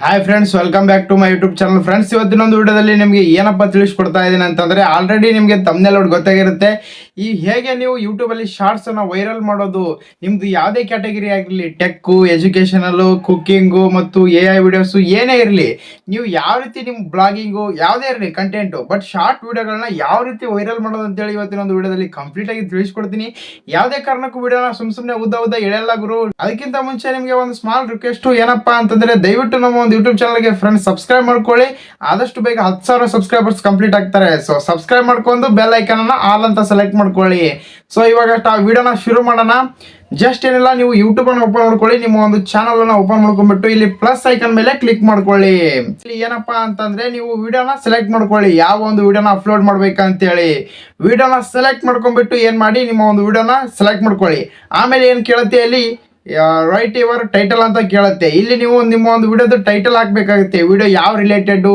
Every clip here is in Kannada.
Hi friends welcome back to my YouTube channel friends ಇವತ್ತಿನ ಒಂದು ವಿಡಿಯೋದಲ್ಲಿ ನಿಮಗೆ ಏನಪ್ಪ ತಿಳಿಸ್ಕೊಡ್ತಾ ಇದ್ದೀನಿ ಅಂತಂದರೆ ಆಲ್ರೆಡಿ ನಿಮಗೆ ತಮ್ಮನೆಲ್ಲ ಗೊತ್ತಾಗಿರುತ್ತೆ. ಈ ಹೇಗೆ ನೀವು ಯೂಟ್ಯೂಬಲ್ಲಿ ಶಾರ್ಟ್ಸನ್ನು ವೈರಲ್ ಮಾಡೋದು ನಿಮ್ಮದು ಯಾವುದೇ ಕ್ಯಾಟಗರಿ ಆಗಿರಲಿ ಟೆಕ್ಕು ಎಜುಕೇಷನಲ್ಲು ಕುಕ್ಕಿಂಗು ಮತ್ತು ಎ ಐ ವಿಡಿಯೋಸು ಏನೇ ಇರಲಿ, ನೀವು ಯಾವ ರೀತಿ ನಿಮ್ಮ ಬ್ಲಾಗಿಂಗು ಯಾವುದೇ ಇರಲಿ ಕಂಟೆಂಟು ಬಟ್ ಶಾರ್ಟ್ ವಿಡಿಯೋಗಳನ್ನ ಯಾವ ರೀತಿ ವೈರಲ್ ಮಾಡೋದು ಅಂತೇಳಿ ಇವತ್ತಿನ ಒಂದು ವಿಡಿಯೋದಲ್ಲಿ ಕಂಪ್ಲೀಟಾಗಿ ತಿಳಿಸ್ಕೊಡ್ತೀನಿ. ಯಾವುದೇ ಕಾರಣಕ್ಕೂ ವಿಡಿಯೋನ ಸುಮ್ಮ ಸುಮ್ಮನೆ ಉದ್ದ ಉದ್ದ ಎಳೆಯಲ್ಲ ಗುರು. ಅದಕ್ಕಿಂತ ಮುಂಚೆ ನಿಮಗೆ ಒಂದು ಸ್ಮಾಲ್ ರಿಕ್ವೆಸ್ಟು ಏನಪ್ಪ ಅಂತಂದರೆ ದಯವಿಟ್ಟು ನಮ್ಮ ಒಂದು ಯೂಟ್ಯೂಬ್ ಚಾನಲ್ಗೆ ಫ್ರೆಂಡ್ಸ್ ಸಬ್ಸ್ಕ್ರೈಬ್ ಮಾಡ್ಕೊಳ್ಳಿ. ಆದಷ್ಟು ಬೇಗ ಹತ್ತು ಸಾವಿರ ಸಬ್ಸ್ಕ್ರೈಬರ್ಸ್ ಕಂಪ್ಲೀಟ್ ಆಗ್ತಾರೆ. ಸೊ ಸಬ್ಸ್ಕ್ರೈಬ್ ಮಾಡ್ಕೊಂಡು ಬೆಲ್ ಐಕನ್ ಅನ್ನ ಆಲ್ ಅಂತ ಸೆಲೆಕ್ಟ್ ಮಾಡ್ಕೊಳ್ಳಿ. ಸೊ ಇವಾಗ ವಿಡಿಯೋನ ಶುರು ಮಾಡೋಣ. ಜಸ್ಟ್ ಏನಿಲ್ಲ, ನೀವು ಯೂಟ್ಯೂಬ್ ಅನ್ನು ಓಪನ್ ಮಾಡ್ಕೊಳ್ಳಿ. ನಿಮ್ಮ ಒಂದು ಚಾನಲ್ ಅನ್ನ ಓಪನ್ ಮಾಡ್ಕೊಂಡ್ಬಿಟ್ಟು ಇಲ್ಲಿ ಪ್ಲಸ್ ಐಕನ್ ಮೇಲೆ ಕ್ಲಿಕ್ ಮಾಡ್ಕೊಳ್ಳಿ. ಇಲ್ಲಿ ಏನಪ್ಪಾ ಅಂತಂದ್ರೆ ನೀವು ವಿಡಿಯೋನ ಸೆಲೆಕ್ಟ್ ಮಾಡ್ಕೊಳ್ಳಿ. ಯಾವ ಒಂದು ವಿಡಿಯೋನ ಅಪ್ಲೋಡ್ ಮಾಡ್ಬೇಕಂತೇಳಿ. ವಿಡಿಯೋನ ಸೆಲೆಕ್ಟ್ ಮಾಡ್ಕೊಂಡ್ಬಿಟ್ಟು ಏನ್ ಮಾಡಿ ನಿಮ್ಮ ಒಂದು ವಿಡಿಯೋನ ಸೆಲೆಕ್ಟ್ ಮಾಡ್ಕೊಳ್ಳಿ. ಆಮೇಲೆ ಏನ್ ಕೇಳುತ್ತೆ ಅಲ್ಲಿ? ರೈಟ್ ಯುವರ್ ಟೈಟಲ್ ಅಂತ ಕೇಳುತ್ತೆ. ಇಲ್ಲಿ ನೀವು ನಿಮ್ಮ ಒಂದು ವಿಡಿಯೋದು ಟೈಟಲ್ ಹಾಕಬೇಕಾಗುತ್ತೆ. ವಿಡಿಯೋ ಯಾವ ರಿಲೇಟೆಡ್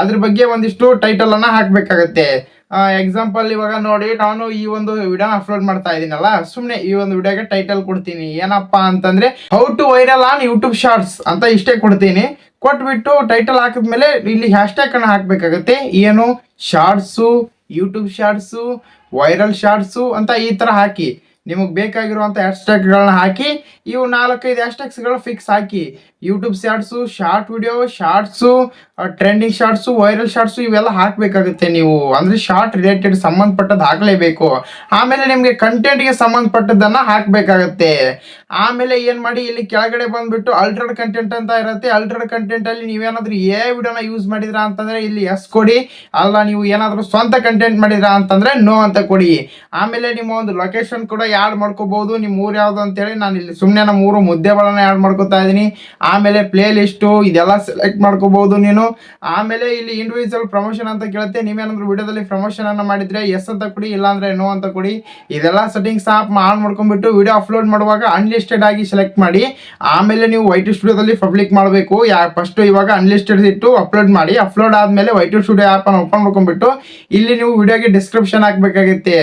ಅದ್ರ ಬಗ್ಗೆ ಒಂದಿಷ್ಟು ಟೈಟಲ್ ಹಾಕಬೇಕಾಗತ್ತೆ. ಎಕ್ಸಾಂಪಲ್ ಇವಾಗ ನೋಡಿ, ನಾನು ಈ ಒಂದು ವಿಡಿಯೋನ ಅಪ್ಲೋಡ್ ಮಾಡ್ತಾ ಇದ್ದೀನಲ್ಲ ಸುಮ್ಮನೆ ಈ ಒಂದು ವಿಡಿಯೋಗೆ ಟೈಟಲ್ ಕೊಡ್ತೀನಿ. ಏನಪ್ಪಾ ಅಂತಂದ್ರೆ how to viral on YouTube shorts ಅಂತ ಇಷ್ಟೇ ಕೊಡ್ತೀನಿ. ಕೊಟ್ಬಿಟ್ಟು ಟೈಟಲ್ ಹಾಕಿದ್ಮೇಲೆ ಇಲ್ಲಿ ಹ್ಯಾಶ್ಟ್ಯಾಗ್ ಅನ್ನ ಹಾಕ್ಬೇಕಾಗತ್ತೆ. ಏನು? Shorts YouTube shorts viral shorts ಅಂತ ಈ ತರ ಹಾಕಿ. ನಿಮಗೆ ಬೇಕಾಗಿರುವಂಥ ಹ್ಯಾಶ್ಟ್ಯಾಗ್ಗಳನ್ನ ಹಾಕಿ ಇವು ನಾಲ್ಕೈದು ಹ್ಯಾಶ್ಟ್ಯಾಗ್ಸ್ಗಳು ಫಿಕ್ಸ್ ಹಾಕಿ YouTube shorts short video shorts trending shorts viral shorts ಇವೆಲ್ಲ ಹಾಕಬೇಕಾಗುತ್ತೆ ನೀವು. ಅಂದರೆ ಶಾರ್ಟ್ ರಿಲೇಟೆಡ್ ಸಂಬಂಧಪಟ್ಟದ್ದು ಹಾಕಲೇಬೇಕು. ಆಮೇಲೆ ನಿಮಗೆ ಕಂಟೆಂಟ್ಗೆ ಸಂಬಂಧಪಟ್ಟದ್ದನ್ನು ಹಾಕಬೇಕಾಗತ್ತೆ. ಆಮೇಲೆ ಏನು ಮಾಡಿ, ಇಲ್ಲಿ ಕೆಳಗಡೆ ಬಂದುಬಿಟ್ಟು ಅಲ್ಟ್ರಡ್ ಕಂಟೆಂಟ್ ಅಂತ ಇರುತ್ತೆ. ಅಲ್ಟ್ರಡ್ ಕಂಟೆಂಟಲ್ಲಿ ನೀವೇನಾದರೂ ಏ ವಿಡಿಯೋನ ಯೂಸ್ ಮಾಡಿದ್ರಾ ಅಂತಂದರೆ ಇಲ್ಲಿ ಎಸ್ ಕೊಡಿ. ಅಲ್ಲ, ನೀವು ಏನಾದರೂ ಸ್ವಂತ ಕಂಟೆಂಟ್ ಮಾಡಿದ್ರಾ ಅಂತಂದರೆ ನೋ ಅಂತ ಕೊಡಿ. ಆಮೇಲೆ ನಿಮ್ಮ ಒಂದು ಲೊಕೇಶನ್ ಕೂಡ ಯಾಡ್ ಮಾಡ್ಕೋಬಹುದು ನಿಮ್ಮ ಊರು ಯಾವುದು ಅಂತೇಳಿ ನಾನು ಇಲ್ಲಿ ಸುಮ್ಮನೆ ನಮ್ಮ ಊರು ಮುದ್ದೆಗಳನ್ನು ಯಾಡ್ ಮಾಡ್ಕೋತಾ ಇದ್ದೀನಿ. ಆಮೇಲೆ ಪ್ಲೇ ಲಿಸ್ಟು ಇದೆಲ್ಲ ಸೆಲೆಕ್ಟ್ ಮಾಡ್ಕೋಬಹುದು ನೀನು. ಆಮೇಲೆ ಇಲ್ಲಿ ಇಂಡಿವಿಜುವಲ್ ಪ್ರಮೋಷನ್ ಅಂತ ಕೇಳುತ್ತೆ. ನೀವೇನಾದ್ರೂ ವಿಡಿಯೋದಲ್ಲಿ ಪ್ರಮೋಷನ್ ಅನ್ನ ಮಾಡಿದ್ರೆ ಎಸ್ ಅಂತ ಕೊಡಿ, ಇಲ್ಲಾಂದ್ರೆ ನೋ ಅಂತ ಕೊಡಿ. ಇದೆಲ್ಲ ಸೆಟ್ಟಿಂಗ್ಸ್ ಆಪ್ ಆನ್ ಮಾಡ್ಕೊಂಡ್ಬಿಟ್ಟು ವಿಡಿಯೋ ಅಪ್ಲೋಡ್ ಮಾಡುವಾಗ ಅನ್ಲಿಸ್ಟೆಡ್ ಆಗಿ ಸೆಲೆಕ್ಟ್ ಮಾಡಿ. ಆಮೇಲೆ ನೀವು ವೈಟ್ ಸ್ಟುಡಿಯೋದಲ್ಲಿ ಪಬ್ಲಿಕ್ ಮಾಡಬೇಕು. ಯಾ ಫಸ್ಟ್ ಇವಾಗ ಅನ್ಲಿಸ್ಟೆಡ್ ಇಟ್ಟು ಅಪ್ಲೋಡ್ ಮಾಡಿ. ಅಪ್ಲೋಡ್ ಆದ್ಮೇಲೆ ವೈಟ್ ಸ್ಟುಡಿಯೋ ಆ್ಯಪನ್ನು ಓಪನ್ ಮಾಡ್ಕೊಂಡ್ಬಿಟ್ಟು ಇಲ್ಲಿ ನೀವು ವಿಡಿಯೋಗೆ ಡಿಸ್ಕ್ರಿಪ್ಷನ್ ಹಾಕಬೇಕಾಗುತ್ತೆ.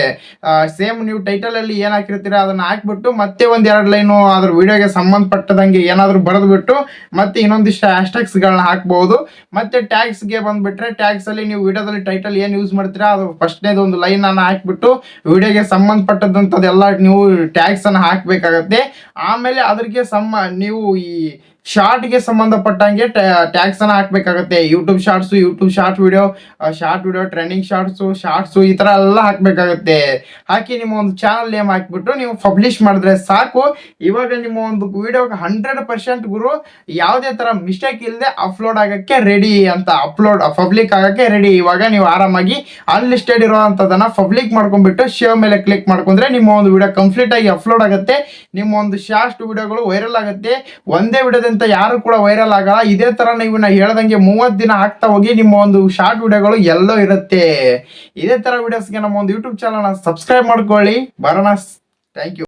ಸೇಮ್ ನೀವು ಟೈಟಲ್ ಅಲ್ಲಿ ಏನ್ ಹಾಕಿರ್ತೀರ ಅದನ್ನ ಹಾಕ್ಬಿಟ್ಟು ಮತ್ತೆ ಒಂದು ಎರಡು ಲೈನು ಅದ್ರ ವಿಡಿಯೋಗೆ ಸಂಬಂಧಪಟ್ಟದಂಗೆ ಏನಾದರೂ ಬರೆದ್ಬಿಟ್ಟು ಮತ್ತೆ ಇನ್ನೊಂದಿಷ್ಟು ಹ್ಯಾಶ್ಟ್ಯಾಗ್ಸ್ ಗಳನ್ನ ಹಾಕಬಹುದು ಮತ್ತೆ ಟ್ಯಾಗ್ಸ್ಗೆ ಬಂದ್ಬಿಟ್ರೆ ಟ್ಯಾಗ್ಸ್ ಅಲ್ಲಿ ನೀವು ವಿಡಿಯೋದಲ್ಲಿ ಟೈಟಲ್ ಏನ್ ಯೂಸ್ ಮಾಡ್ತೀರಾ, ಅದು ಫಸ್ಟ್ನೇದು ಒಂದು ಲೈನ್ ಅನ್ನ ಹಾಕ್ಬಿಟ್ಟು ವಿಡಿಯೋಗೆ ಸಂಬಂಧಪಟ್ಟದಂಥದ್ದೆಲ್ಲ ನೀವು ಟ್ಯಾಗ್ಸ್ ಹಾಕಬೇಕಾಗತ್ತೆ ಹಾಕ್ಬೇಕಾಗತ್ತೆ. ಆಮೇಲೆ ಅದ್ರಿಗೆ ಸಮ ನೀವು ಈ ಶಾರ್ಟ್ಗೆ ಸಂಬಂಧಪಟ್ಟಂಗೆ ಟ್ಯಾಕ್ಸ್ ಅನ್ನ ಹಾಕ್ಬೇಕಾಗತ್ತೆ. YouTube shorts YouTube short video short video trending shorts shorts ಈ ಥರ ಎಲ್ಲ ಹಾಕ್ಬೇಕಾಗತ್ತೆ. ಹಾಕಿ ನಿಮ್ಮ ಒಂದು ಚಾನಲ್ ನೇಮ್ ಹಾಕಿಬಿಟ್ಟು ನೀವು ಪಬ್ಲಿಷ್ ಮಾಡಿದ್ರೆ ಸಾಕು. ಇವಾಗ ನಿಮ್ಮ ಒಂದು ವಿಡಿಯೋಗೆ ಹಂಡ್ರೆಡ್ ಪರ್ಸೆಂಟ್ ಗುರು, ಯಾವುದೇ ಥರ ಮಿಸ್ಟೇಕ್ ಇಲ್ಲದೆ ಅಪ್ಲೋಡ್ ಆಗಕ್ಕೆ ರೆಡಿ ಅಂತ ಅಪ್ಲೋಡ್ ಪಬ್ಲಿಕ್ ಆಗಕ್ಕೆ ರೆಡಿ ಇವಾಗ ನೀವು ಆರಾಮಾಗಿ ಅನ್ಲಿಸ್ಟೆಡ್ ಇರೋವಂಥದ್ದನ್ನು ಪಬ್ಲಿಕ್ ಮಾಡ್ಕೊಂಡ್ಬಿಟ್ಟು ಶೇವ್ ಮೇಲೆ ಕ್ಲಿಕ್ ಮಾಡ್ಕೊಂಡ್ರೆ ನಿಮ್ಮ ಒಂದು ವಿಡಿಯೋ ಕಂಪ್ಲೀಟ್ ಆಗಿ ಅಪ್ಲೋಡ್ ಆಗುತ್ತೆ. ನಿಮ್ಮ ಒಂದು ಶಾರ್ಟ್ ವಿಡಿಯೋಗಳು ವೈರಲ್ ಆಗುತ್ತೆ. ಒಂದೇ ವಿಡಿಯೋದಿಂದ ಯಾರು ಕೂಡ ವೈರಲ್ ಆಗಲ್ಲ. ಇದೇ ತರ ನೀವು ನಾ ಹೇಳ್ದಂಗೆ ಮೂವತ್ತು ದಿನ ಆಗ್ತಾ ಹೋಗಿ ನಿಮ್ಮ ಒಂದು ಶಾರ್ಟ್ ವಿಡಿಯೋಗಳು ಎಲ್ಲೋ ಇರುತ್ತೆ. ಇದೇ ತರ ವಿಡಿಯೋಸ್ಗೆ ನಮ್ಮ ಒಂದು ಯೂಟ್ಯೂಬ್ ಚಾನಲ್ ಸಬ್ಸ್ಕ್ರೈಬ್ ಮಾಡ್ಕೊಳ್ಳಿ. ಬರೋಣ. Thank you